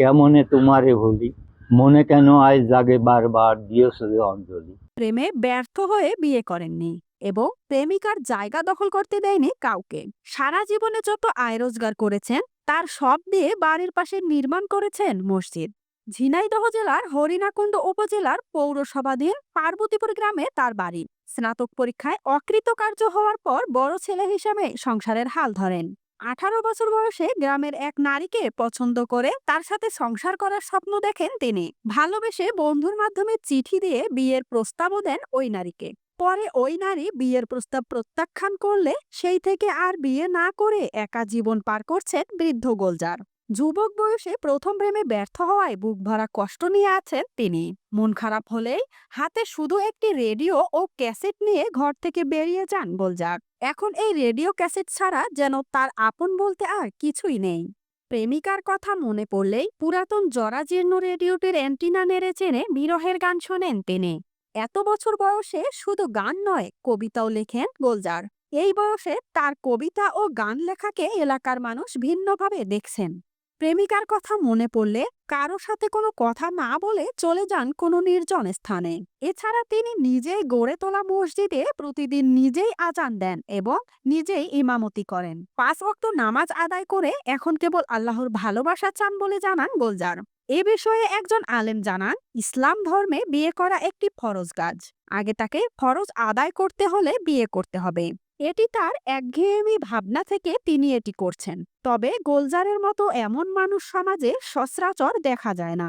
কেমনে তোমারে ভুলি? মনে কেন আয় জাগে বারবার দিয়েছ অঞ্জলি? প্রেমে ব্যর্থ হয়ে বিয়ে করেননি এবং প্রেমিকার জায়গা দখল করতে দেয়নি কাউকে। সারা জীবনে যত আয় রোজগার করেছেন, তার সব দিয়ে বাড়ির পাশে নির্মাণ করেছেন মসজিদ। ঝিনাইদহ জেলার হরিণাকুণ্ড উপজেলার পৌরসভাধীন পার্বতীপুর গ্রামে তার বাড়ি। স্নাতক পরীক্ষায় অকৃতকার্য হওয়ার পর বড় ছেলে হিসাবে সংসারের হাল ধরেন। আঠারো বছর বয়সে গ্রামের এক নারীকে পছন্দ করে তার সাথে সংসার করার স্বপ্ন দেখেন তিনি। ভালোবেসে বন্ধুর মাধ্যমে চিঠি দিয়ে বিয়ের প্রস্তাবও দেন ওই নারীকে। পরে ওই নারী বিয়ের প্রস্তাব প্রত্যাখ্যান করলে সেই থেকে আর বিয়ে না করে একা জীবন পার করছেন বৃদ্ধ গোলজার। যুবক বয়সে প্রথম প্রেমে ব্যর্থ হওয়ায় বুক ভরা কষ্ট নিয়ে আছেন তিনি। মন খারাপ হলেই হাতে শুধু একটি রেডিও ও ক্যাসেট নিয়ে ঘর থেকে বেরিয়ে যান গোলজার এখন এই রেডিও ক্যাসেট ছাড়া যেন তার আপন বলতে আর কিছুই নেই। প্রেমিকার কথা মনে পড়লেই পুরাতন জরাজীর্ণ রেডিওটির অ্যান্টিনা নেড়ে চেনে বিরহের গান শোনেন তিনি। এত বছর বয়সে শুধু গান নয়, কবিতাও লেখেন গোলজার এই বয়সে তার কবিতা ও গান লেখাকে এলাকার মানুষ ভিন্নভাবে দেখছেন। প্রেমিকার কথা মনে পড়লে কারও সাথে কোনো কথা না বলে চলে যান কোনো নির্জন স্থানে। এছাড়া তিনি নিজেই গড়ে তোলা মসজিদে প্রতিদিন নিজেই আজান দেন এবং নিজেই ইমামতি করেন। পাঁচ ওয়াক্ত নামাজ আদায় করে এখন কেবল আল্লাহর ভালোবাসা চান বলে জানান গোলজার। এ বিষয়ে একজন আলেম জানান, ইসলাম ধর্মে বিয়ে করা একটি ফরজ কাজ। আগে তাকে ফরজ আদায় করতে হলে বিয়ে করতে হবে। এটি তার একঘেয়েমি ভাবনা থেকে তিনি এটি করছেন। তবে গোলজারের মতো এমন মানুষ সমাজে সচরাচর দেখা যায় না।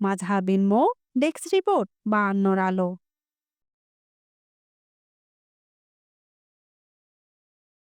মাঝহাবিন মো ডেস্ক রিপোর্ট বা অন্যর আলো।